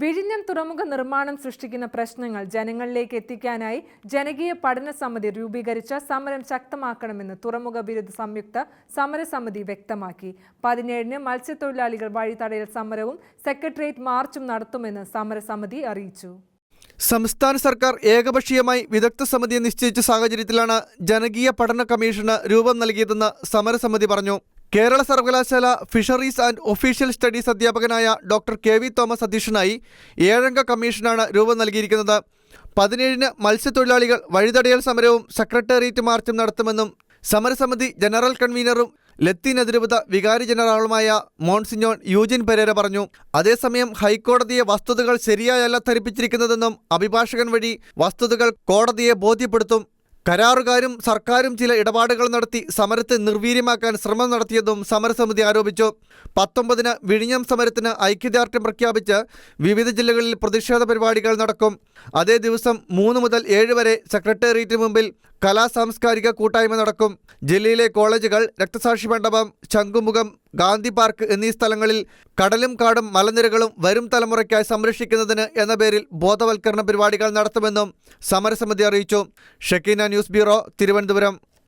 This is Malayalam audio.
വിഴിഞ്ഞം തുറമുഖ നിർമ്മാണം സൃഷ്ടിക്കുന്ന പ്രശ്നങ്ങൾ ജനങ്ങളിലേക്ക് എത്തിക്കാനായി ജനകീയ പഠന സമിതി രൂപീകരിച്ച സമരം ശക്തമാക്കണമെന്ന് തുറമുഖ വിരുദ്ധ സംയുക്ത സമരസമിതി വ്യക്തമാക്കി. പതിനേഴിന് മത്സ്യത്തൊഴിലാളികൾ വഴിതടയൽ സമരവും സെക്രട്ടേറിയറ്റ് മാർച്ചും നടത്തുമെന്ന് സമരസമിതി അറിയിച്ചു. സംസ്ഥാന സർക്കാർ ഏകപക്ഷീയമായി വിദഗ്ധ സമിതിയെ നിശ്ചയിച്ച സാഹചര്യത്തിലാണ് ജനകീയ പഠന കമ്മീഷന് രൂപം നൽകിയതെന്ന് സമരസമിതി പറഞ്ഞു. കേരള സർവകലാശാല ഫിഷറീസ് ആൻഡ് ഒഫീഷ്യൽ സ്റ്റഡീസ് അധ്യാപകനായ ഡോക്ടർ കെ വി തോമസ് അധ്യക്ഷനായി ഏഴംഗ കമ്മീഷനാണ് രൂപം നൽകിയിരിക്കുന്നത്. പതിനേഴിന് മത്സ്യത്തൊഴിലാളികൾ വഴിതടയൽ സമരവും സെക്രട്ടേറിയറ്റ് മാർച്ചും നടത്തുമെന്നും സമരസമിതി ജനറൽ കൺവീനറും ലത്തീൻ അതിരൂപത വികാരി ജനറാളുമായ മോൺസിഞ്ഞോൺ യൂജിൻ പെരേര പറഞ്ഞു. അതേസമയം ഹൈക്കോടതിയെ വസ്തുതകൾ ശരിയായല്ല ധരിപ്പിച്ചിരിക്കുന്നതെന്നും അഭിഭാഷകൻ വഴി വസ്തുതകൾ കോടതിയെ ബോധ്യപ്പെടുത്തും കരാറുകാരും സർക്കാരും ചില ഇടപാടുകൾ നടത്തി സമരത്തെ നിർവീര്യമാക്കാൻ ശ്രമം നടത്തിയതും സമരസമിതി ആരോപിച്ചു. പത്തൊമ്പതിന് വിഴിഞ്ഞം സമരത്തിന് ഐക്യദാർഢ്യം പ്രഖ്യാപിച്ച് വിവിധ ജില്ലകളിൽ പ്രതിഷേധ പരിപാടികൾ നടക്കും. അതേ ദിവസം മൂന്ന് മുതൽ ഏഴ് വരെ സെക്രട്ടേറിയറ്റ് മുമ്പിൽ കലാ സാംസ്കാരിക കൂട്ടായ്മ നടക്കും. ജില്ലയിലെ കോളേജുകൾ രക്തസാക്ഷി മണ്ഡപം ശംഖുമുഖം ഗാന്ധി പാർക്ക് എന്നീ സ്ഥലങ്ങളിൽ കടലും കാടും മലനിരകളും വരും തലമുറയ്ക്കായി സംരക്ഷിക്കുന്നതിന് എന്ന പേരിൽ ബോധവൽക്കരണ പരിപാടികൾ നടത്തുമെന്നും സമരസമിതി അറിയിച്ചു. Shakeena news bureau Thiruvananthapuram.